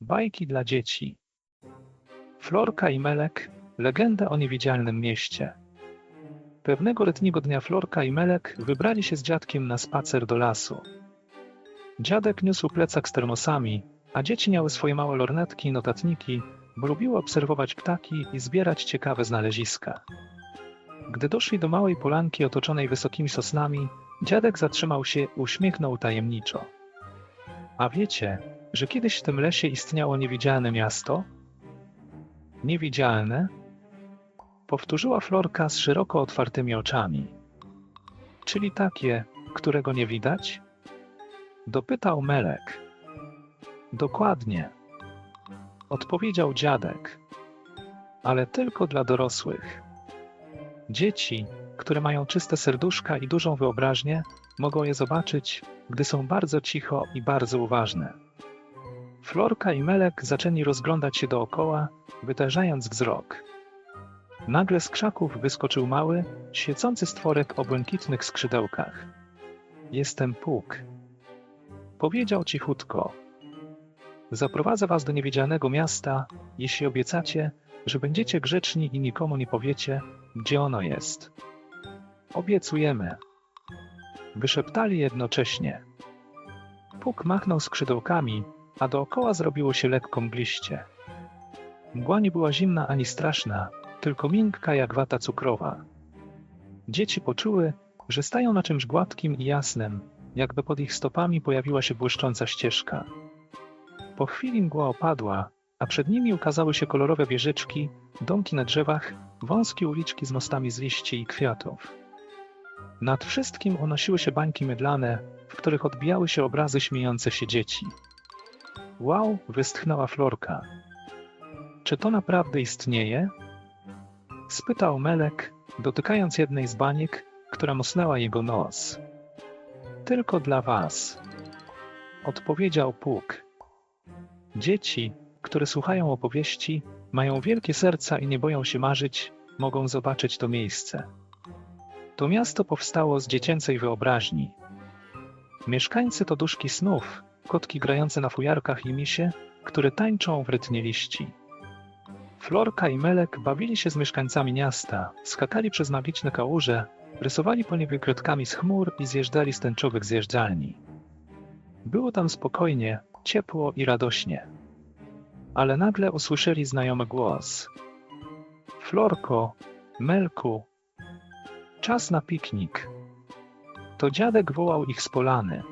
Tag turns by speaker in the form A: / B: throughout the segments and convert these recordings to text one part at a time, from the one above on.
A: Bajki dla dzieci. Florka i Melek legenda o niewidzialnym mieście. Pewnego letniego dnia Florka i Melek wybrali się z dziadkiem na spacer do lasu. Dziadek niósł plecak z termosami, a dzieci miały swoje małe lornetki i notatniki, bo lubiły obserwować ptaki i zbierać ciekawe znaleziska. Gdy doszli do małej polanki otoczonej wysokimi sosnami, dziadek zatrzymał się i uśmiechnął tajemniczo. A wiecie, że kiedyś w tym lesie istniało niewidzialne miasto? Niewidzialne? Powtórzyła Florka z szeroko otwartymi oczami. Czyli takie, którego nie widać? Dopytał Melek. Dokładnie. Odpowiedział dziadek. Ale tylko dla dorosłych. Dzieci, które mają czyste serduszka i dużą wyobraźnię, mogą je zobaczyć, gdy są bardzo cicho i bardzo uważne. Florka i Melek zaczęli rozglądać się dookoła, wytarzając wzrok. Nagle z krzaków wyskoczył mały, świecący stworek o błękitnych skrzydełkach. Jestem Puk. Powiedział cichutko. Zaprowadzę was do niewidzialnego miasta, jeśli obiecacie, że będziecie grzeczni i nikomu nie powiecie, gdzie ono jest. Obiecujemy. Wyszeptali jednocześnie. Puk machnął skrzydełkami, a dookoła zrobiło się lekko mgliście. Mgła nie była zimna ani straszna, tylko miękka jak wata cukrowa. Dzieci poczuły, że stają na czymś gładkim i jasnym, jakby pod ich stopami pojawiła się błyszcząca ścieżka. Po chwili mgła opadła, a przed nimi ukazały się kolorowe wieżyczki, domki na drzewach, wąskie uliczki z mostami z liści i kwiatów. Nad wszystkim unosiły się bańki mydlane, w których odbijały się obrazy śmiejących się dzieci. Wow, westchnęła Florka. Czy to naprawdę istnieje? Spytał Melek, dotykając jednej z baniek, która musnęła jego nos. Tylko dla was. Odpowiedział Puk. Dzieci, które słuchają opowieści, mają wielkie serca i nie boją się marzyć, mogą zobaczyć to miejsce. To miasto powstało z dziecięcej wyobraźni. Mieszkańcy to duszki snów, kotki grające na fujarkach i misie, które tańczą w rytmie liści. Florka i Melek bawili się z mieszkańcami miasta, skakali przez magiczne kałuże, rysowali po niebie kredkami z chmur i zjeżdżali z tęczowych zjeżdżalni. Było tam spokojnie, ciepło i radośnie. Ale nagle usłyszeli znajomy głos. Florko, Melku, czas na piknik. To dziadek wołał ich z polany.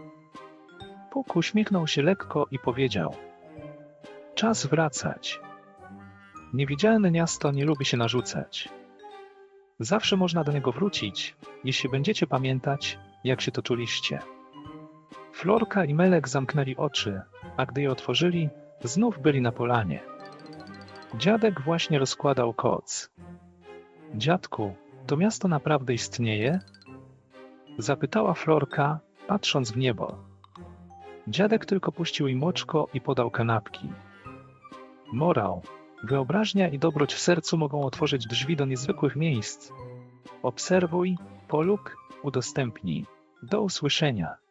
A: Puk uśmiechnął się lekko i powiedział: Czas wracać. Niewidzialne miasto nie lubi się narzucać. Zawsze można do niego wrócić, jeśli będziecie pamiętać, jak się to czuliście. Florka i Melek zamknęli oczy, a gdy je otworzyli, znów byli na polanie. Dziadek właśnie rozkładał koc. Dziadku, to miasto naprawdę istnieje? Zapytała Florka, patrząc w niebo. Dziadek tylko puścił im oczko i podał kanapki. Morał. Wyobraźnia i dobroć w sercu mogą otworzyć drzwi do niezwykłych miejsc. Obserwuj, polub, udostępnij. Do usłyszenia.